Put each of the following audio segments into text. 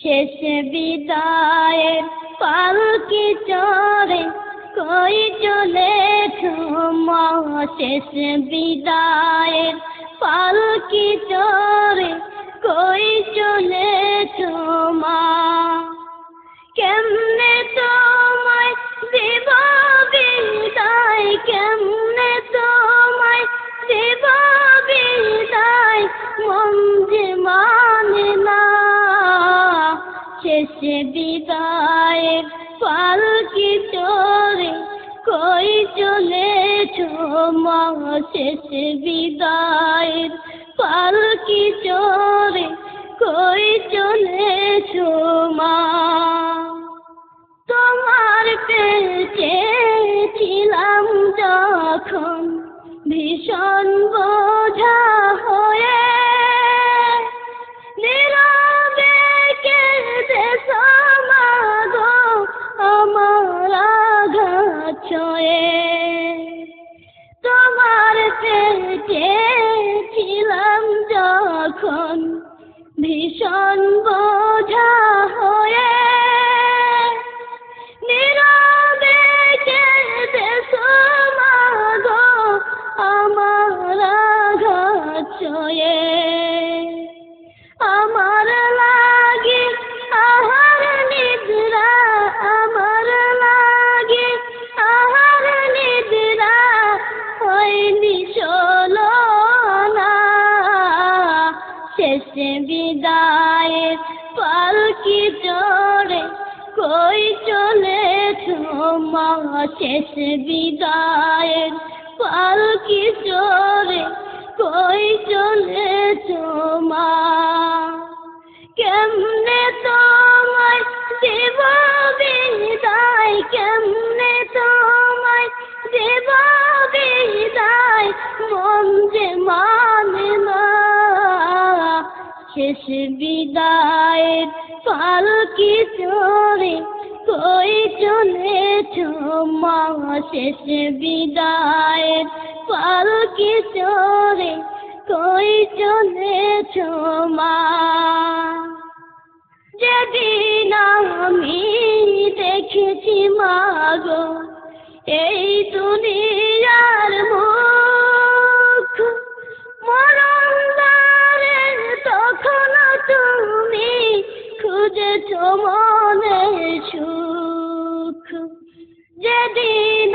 শেষ বিদায়ের পালকি চরে কই চলে মা? শেষ বিদায়ের পালকি চরে কই চলে মা? কেমনে তোমায় দেব বিদায়? কেমনে তোমায় দেব বিদায়? মন যে মানে না শেষ বিদায়ের পালকি চড়ে কই চলেছ মা? শেষ বিদায়ের পালকি চড়ে কই চলেছ মা? তোমার পেটে ছিলাম যখন ভীষণ বোঝা ছয়ে আমার লাগে আহার নিদ্রা, আমার লাগে আহার নিদ্রা হয়নি চলো না। শেষ বিদায়ের পালকি চড়ে কই চলে মা? শেষ বিদায়ের পালকি চড়ে কই চলেছ মা? কেমনে তোমায় দেব বিদায়? কেমনে তোমায় দেব বিদায়? মন যে মানে না। শেষ বিদায়ের পালকি চড়ে কই চলেছ মা? শেষ বিদায়ের পালকি চড়ে কই চলেছ মা? যেদিন আমি দেখেছি মাগো এই দুনিয়ার মুখ। মরণ তখন তুমি খুঁজেছ মনে সুখ। যেদিন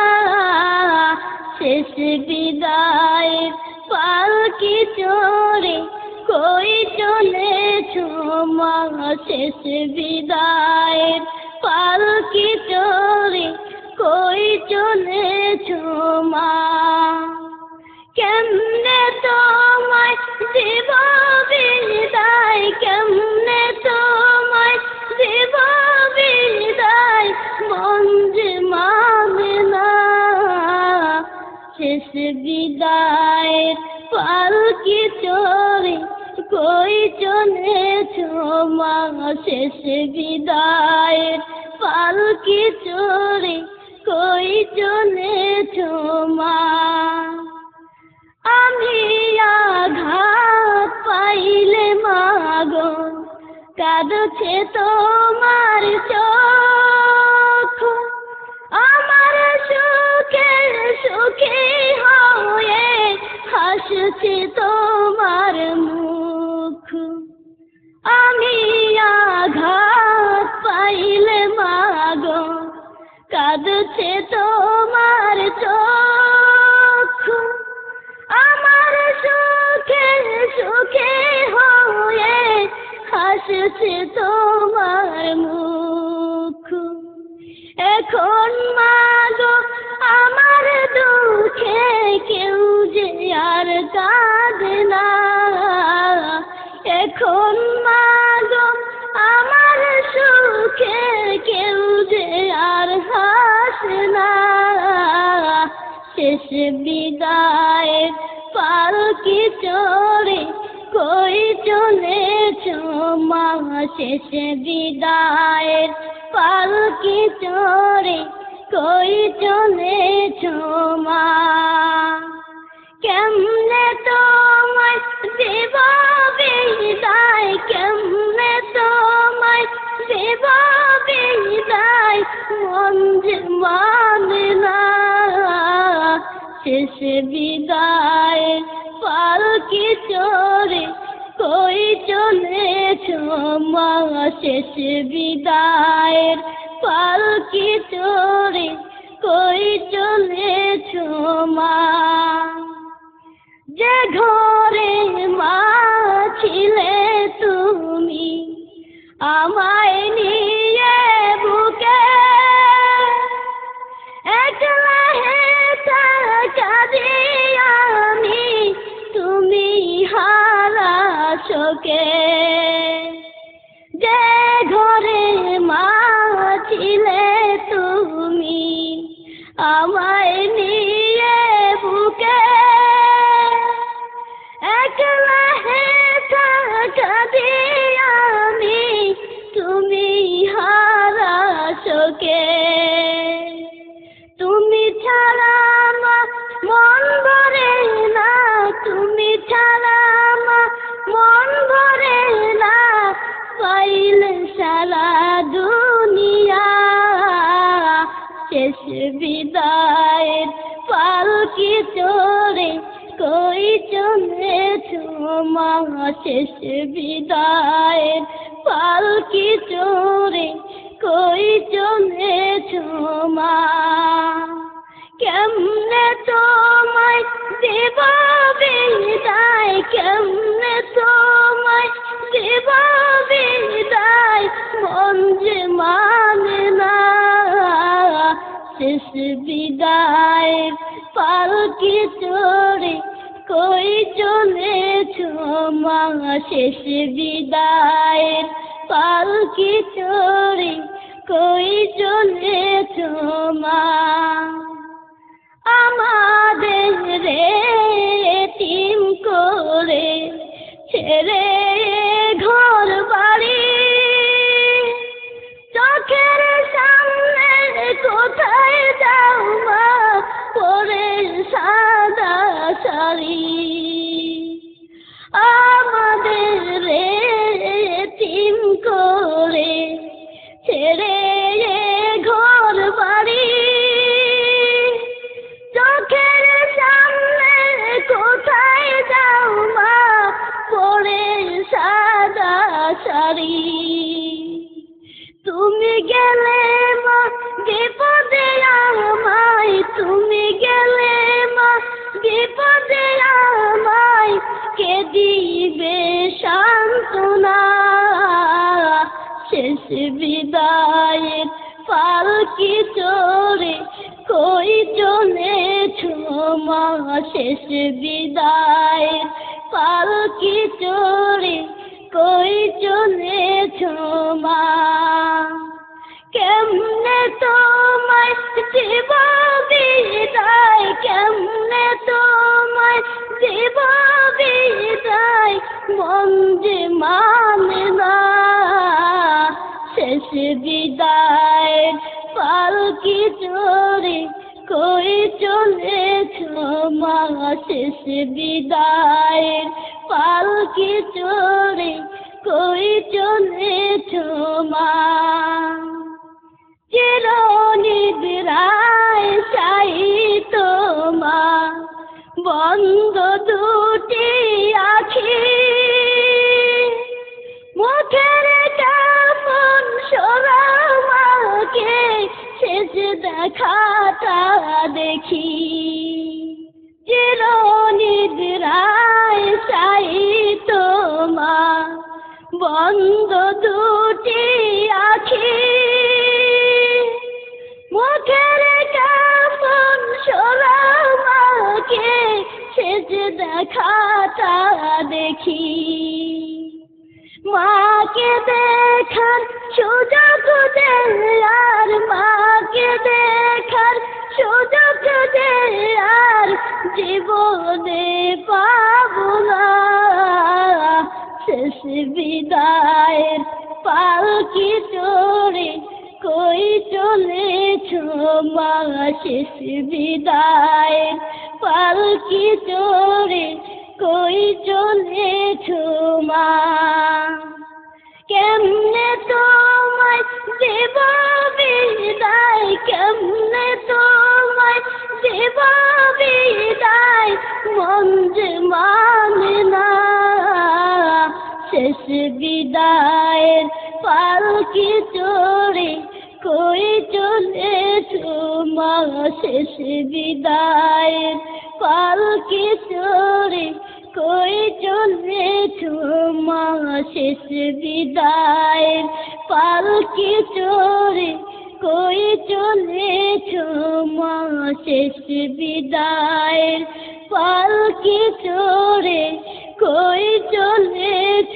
শেষ বিদায়ের পালকি চড়ে কই চলেছ মা? শেষ বিদায় পালকি চড়ে কই চলেছ মা? কেমনে তোমায় দেব বিদায়? কেমনে তোমায় দেব বিদায়? মন শেষ বিদায়ের পালকি চড়ে কই চলেছ মা? শেষ বিদায়ের পালকি চড়ে কই চলেছ মা? আমি আঘাত পাইলে মাগো কাঁদছে তোমার চোখ। সুখে সুখী হয়ে হাসছে তোমার মুখ। আমি আঘাত পাইলে মাগো কাঁদছে তোমার এখন মা আমার সুখে কেউ যে আর হাস না। শেষ বিদায় পাল কি চোরে কই চলেছ মা? শেষ বিদায় পাল কি চোরে কই চলেছ মা? কেমন তোমায় দেব বিদায় কেমনে মন মানে শেষ বিদায় পালকি চড়ে কই চলেছ মা? শেষ বিদায়ের পালকি চড়ে কই চলেছ মা? যে ঘরে মা ছিলে তুমি আমায় নিয়ে পাইলে সারা দুনিয়া। শেষ বিদায়ের পালকি চড়ে কই চলেছ মা শেষ বিদায়ের পালকি চড়ে কই চলেছ মা কেমনে তোমায় দেব বিদায়? কেমনে তোমায় বিদায় মন শেষ বিদায় পালকি চড়ে কই চলেছ বিদায়ের পালকি কই মা? আমাদের রে তিম করে ছেড়ে ঘর বাড়ি সাদা তুমি গেলে মা, বিপদে আমায়। তুমি গেলে মা, বিপদে আমায়। কে দিবে সান্ত্বনা? শেষ বিদায়ের পালকি চড়ে কই চলেছ মা? শেষ বিদায়ের পালকি চড়ে কই চলেছ মা? কেমনে তোমায় দেব বিদায়? কেমনে তোমায় দেব বিদায়? মন যে মানে শেষ বিদায় পালকি চড়ে কই চলেছ মা? শেষ বিদায়ের পালকি চড়ে কই চলেছ মা? চিরনিদ্রায় চাই তোমা। বন্ধ দুটি আখি। মুখের কাপন সরামাকে শেষ দেখাটা দেখি। চিরনিদ্রায় চাই তোমা বন্ধ দুটি আখি। মুখের কাপন সরামাকে সেজ দেখাটা দেখি। মাকে দেখার সুযোগ যে আর মাকে দেখার সুযোগ যে আর জীবনে পাবো না। শেষ বিদায়ের পালকি চড়ে কই চলেছ মা? শেষ বিদায়ের পালকি চড়ে কই চলেছ মা? কেমনে তোমায় দেব বিদায়? কেমনে তোমায় দেব বিদায়? মন যে মানে না। শেষ বিদায়ের পালকি চড়ে? কই চলেছ মা? শেষ বিদায়ের পালকি চড়ে? কই চলে মা শেষ বিদায়? পালকি চোরে কই চলে মা শেষ বিদায়? পালকি চোরে কই চলে চলেছ